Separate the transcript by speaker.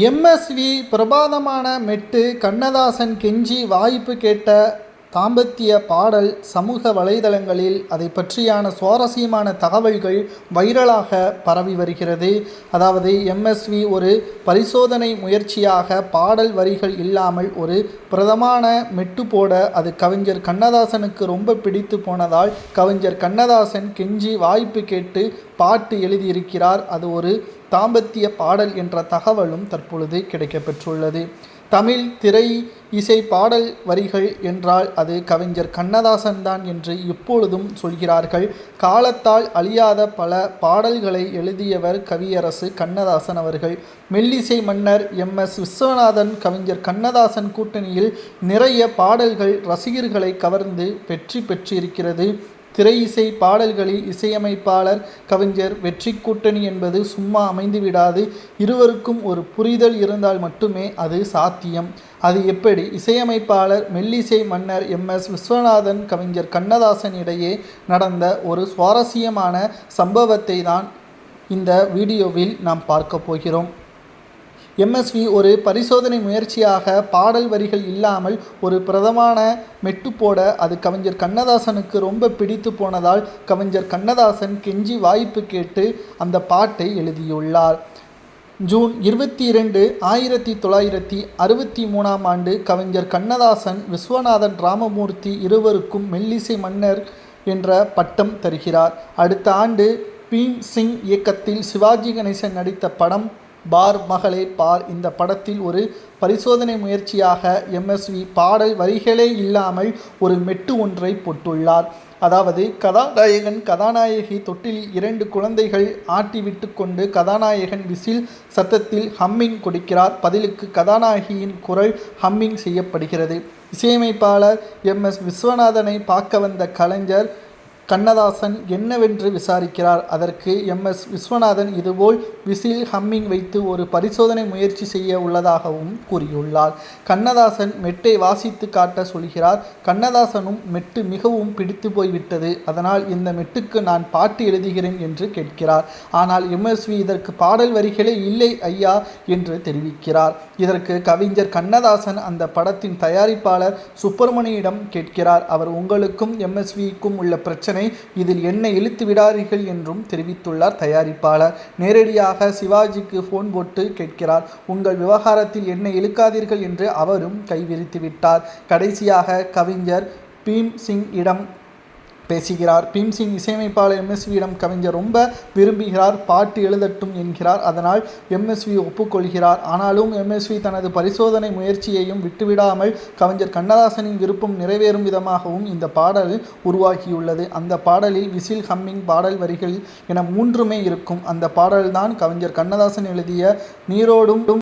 Speaker 1: MSV பிரபாதமான மெட்டு கண்ணதாசன் கெஞ்சி வாய்ப்பு கேட்ட தாம்பத்திய பாடல் சமூக வலைதளங்களில் அதை பற்றியான சுவாரஸ்யமான தகவல்கள் வைரலாக பரவி வருகிறது. அதாவது எம்எஸ்வி ஒரு பரிசோதனை முயற்சியாக பாடல் வரிகள் இல்லாமல் ஒரு பிரதமான மெட்டு போட அது கவிஞர் கண்ணதாசனுக்கு ரொம்ப பிடித்து போனதால் கவிஞர் கண்ணதாசன் கெஞ்சி வாய்ப்பு கேட்டு பாட்டு எழுதியிருக்கிறார். அது ஒரு தாம்பத்திய பாடல் என்ற தகவலும் தற்பொழுது கிடைக்கப்பெற்றுள்ளது. தமிழ் திரை இசை பாடல் வரிகள் என்றால் அது கவிஞர் கண்ணதாசன் தான் என்று இப்பொழுதும் சொல்கிறார்கள். காலத்தால் அழியாத பல பாடல்களை எழுதியவர் கவியரசு கண்ணதாசன் அவர்கள். மெல்லிசை மன்னர் எம். எஸ். விஸ்வநாதன் கவிஞர் கண்ணதாசன் கூட்டணியில் நிறைய பாடல்கள் ரசிகர்களை கவர்ந்து வெற்றி பெற்றிருக்கிறது. திரை இசை பாடல்களில் இசையமைப்பாளர் கவிஞர் வெற்றி கூட்டணி என்பது சும்மா அமைந்து விடாது. இருவருக்கும் ஒரு புரிதல் இருந்தால் மட்டுமே அது சாத்தியம். அது எப்படி? இசையமைப்பாளர் மெல்லிசை மன்னர் எம். எஸ். விஸ்வநாதன் கவிஞர் கண்ணதாசன் இடையே நடந்த ஒரு சுவாரஸ்யமான சம்பவத்தை தான் இந்த வீடியோவில் நாம் பார்க்க போகிறோம். எம்எஸ்வி ஒரு பரிசோதனை முயற்சியாக பாடல் வரிகள் இல்லாமல் ஒரு பிரதமான மெட்டு போட அது கவிஞர் கண்ணதாசனுக்கு ரொம்ப பிடித்து போனதால் கவிஞர் கண்ணதாசன் கெஞ்சி வாய்ப்பு கேட்டு அந்த பாட்டை எழுதியுள்ளார். ஜூன் இருபத்தி இரண்டு ஆயிரத்தி தொள்ளாயிரத்தி அறுபத்தி மூணாம் ஆண்டு கவிஞர் கண்ணதாசன் விஸ்வநாதன் ராமமூர்த்தி இருவருக்கும் மெல்லிசை மன்னர் என்ற பட்டம் தருகிறார். அடுத்த ஆண்டு பீம் சிங் இயக்கத்தில் சிவாஜி கணேசன் நடித்த படம் பார் மகளே பார். இந்த படத்தில் ஒரு பரிசோதனை முயற்சியாக எம்எஸ்வி பாடல் வரிகளே இல்லாமல் ஒரு மெட்டு ஒன்றை போட்டுள்ளார். அதாவது கதாநாயகன் கதாநாயகி தொட்டில் இரண்டு குழந்தைகள் ஆட்டி விட்டு கொண்டு கதாநாயகன் விசில் சத்தத்தில் ஹம்மிங் கொடுக்கிறார். பதிலுக்கு கதாநாயகியின் குரல் ஹம்மிங் செய்யப்படுகிறது. இசையமைப்பாளர் எம். எஸ். விஸ்வநாதனை பார்க்க வந்த கலைஞர் கண்ணதாசன் என்னவென்று விசாரிக்கிறார்? அதற்கு எம். எஸ். விஸ்வநாதன் இதுபோல் விசில் ஹம்மிங் வைத்து ஒரு பரிசோதனை முயற்சி செய்ய உள்ளதாகவும் கூறியுள்ளார். கண்ணதாசன் மெட்டை வாசித்து காட்ட சொல்கிறார் கண்ணதாசனும் மெட்டு மிகவும் பிடித்து போய்விட்டது. அதனால் இந்த மெட்டுக்கு நான் பாட்டு எழுதுகிறேன் என்று கேட்கிறார். ஆனால் எம்எஸ்வி இதற்கு பாடல் வரிகளே இல்லை ஐயா என்று தெரிவிக்கிறார். இதற்கு கவிஞர் கண்ணதாசன் அந்த படத்தின் தயாரிப்பாளர் சுப்பிரமணியிடம் கேட்கிறார் அவர் உங்களுக்கும் எம்எஸ்விக்கும் உள்ள பிரச்சனை இதில் என்ன இழுத்து விடாதீர்கள் என்றும் தெரிவித்துள்ளார் தயாரிப்பாளர். நேரடியாக சிவாஜிக்கு ஃபோன் போட்டு கேட்கிறார் உங்கள் விவகாரத்தில் என்ன இழுக்காதீர்கள் என்று அவரும் கைவிரித்து விட்டார். கடைசியாக கவிஞர் பீம் சிங் இடம் பேசுகிறார். பீம்சிங் இசையமைப்பாளர் எம்எஸ்வியிடம் கவிஞர் ரொம்ப விரும்புகிறார். பாட்டு எழுதட்டும் என்கிறார். அதனால் எம்எஸ்வி ஒப்புக்கொள்கிறார். ஆனாலும் எம்எஸ்வி தனது பரிசோதனை முயற்சியையும் விட்டுவிடாமல் கவிஞர் கண்ணதாசனின் விருப்பம் நிறைவேறும் விதமாகவும் இந்த பாடல் உருவாகியுள்ளது. அந்த பாடலில் விசில் ஹம்மிங் பாடல் வரிகள் என மூன்றுமே இருக்கும். அந்த பாடல்தான் கவிஞர் கண்ணதாசன் எழுதிய நீரோடும்